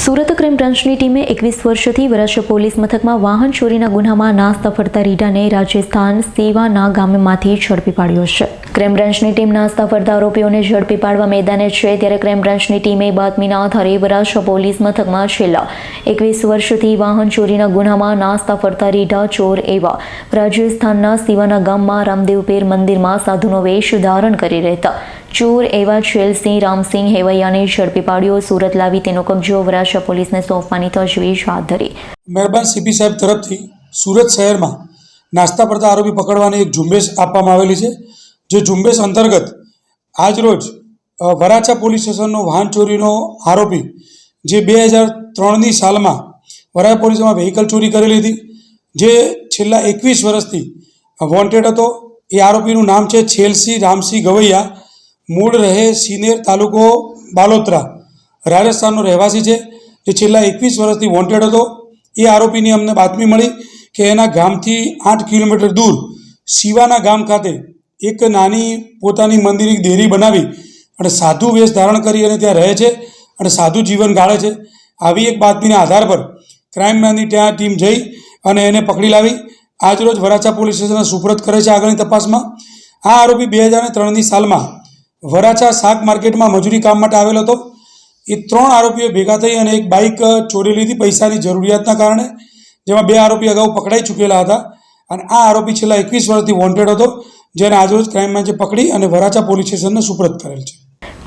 Surat crime બ્રાન્ચની ટીમે એકવીસ વર્ષથી વરાછ પોલીસ મથકમાં વાહન ચોરીના ગુનામાં નાસ્તા ફરતા રીડાને રાજસ્થાન સેવાના ગામમાંથી ઝડપી પાડ્યો છે. ક્રાઇમ બ્રાન્ચની ટીમ નાસ્તા ફરતા આરોપીઓને ઝડપી પાડવા મેદાને છે ત્યારે ક્રાઇમ બ્રાન્ચની ટીમે બાતમીના આધારે વરાછ પોલીસ મથકમાં છેલ્લા એકવીસ વર્ષથી વાહન ચોરીના ગુનામાં નાસ્તા ફરતા રીઢા, ચોર એવા રાજસ્થાનના સીવાના ગામમાં રામદેવપેર મંદિરમાં સાધુનો વેશ ધારણ કરી રહેતા ચોર એવા છેલસિંહ, રામસિંહ, હેવૈયાને ઝડપી પાડ્યો. સુરત લાવી તેનો કબજો. વરાછા પોલીસને સોંપવાની તજવીજ હાથ ધરી. મહેરબાન સીપી સાહેબ તરફથી સુરત શહેરમાં નાસ્તા પડતા આરોપી પકડવાની એક ઝુંબેશ આપવામાં આવેલી છે, જે ઝુંબેશ અંતર્ગત આજરોજ વરાછા પોલીસ સ્ટેશનનો વાહન ચોરીનો આરોપી, જે બે હજાર ત્રણની સાલમાં વરાછા પોલીસમાં વ્હીકલ ચોરી કરેલી હતી, જે છેલ્લા એકવીસ વર્ષથી વોન્ટેડ હતો. એ આરોપીનું નામ છે છેલસિંહ રામસિંહ ગવૈયા. મૂળ રહે સિનેર તાલુકો બાલોત્રા. રાજસ્થાનનો રહેવાસી છે. જે છેલ્લા એકવીસ વર્ષથી વોન્ટેડ હતો. એ આરોપીની અમને બાતમી મળી કે એના ગામથી આઠ કિલોમીટર દૂર શિવાના ગામ ખાતે એક નાની પોતાની મંદિરની દેરી બનાવી અને સાધુ વેશ ધારણ કરી અને ત્યાં રહે છે અને સાધુ જીવન ગાળે છે. આવી એક બાતમીના આધાર પર ક્રાઇમ બ્રાન્ચની ત્યાં ટીમ જઈ અને એને પકડી લાવી. આજરોજ વરાછા પોલીસ સ્ટેશનના સુપ્રત કરે છે આગળની તપાસમાં. આ આરોપી બે હજાર ત્રણની સાલમાં વરાછા શાક માર્કેટમાં મજૂરી કામ માટે આવેલો હતો. એ ત્રણ આરોપીઓ ભેગા થઈ અને એક બાઇક ચોરી લીધી પૈસાની જરૂરિયાતના કારણે જેમાં બે આરોપી અગાઉ પકડાઈ ચૂકેલા હતા. અને આ આરોપી છેલ્લા એકવીસ વર્ષથી વોન્ટેડ હતો જેને આજરોજ ક્રાઇમ બ્રાન્ચે પકડી અને વરાછા પોલીસ સ્ટેશનને સુપ્રત કરેલ છે.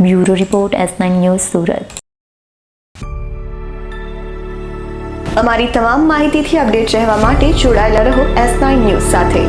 Bureau report S nine news Surat. અમારી તમામ માહિતીથી અપડેટ રહેવા માટે જોડાયેલા રહો એસ નાઇન ન્યૂઝ સાથે.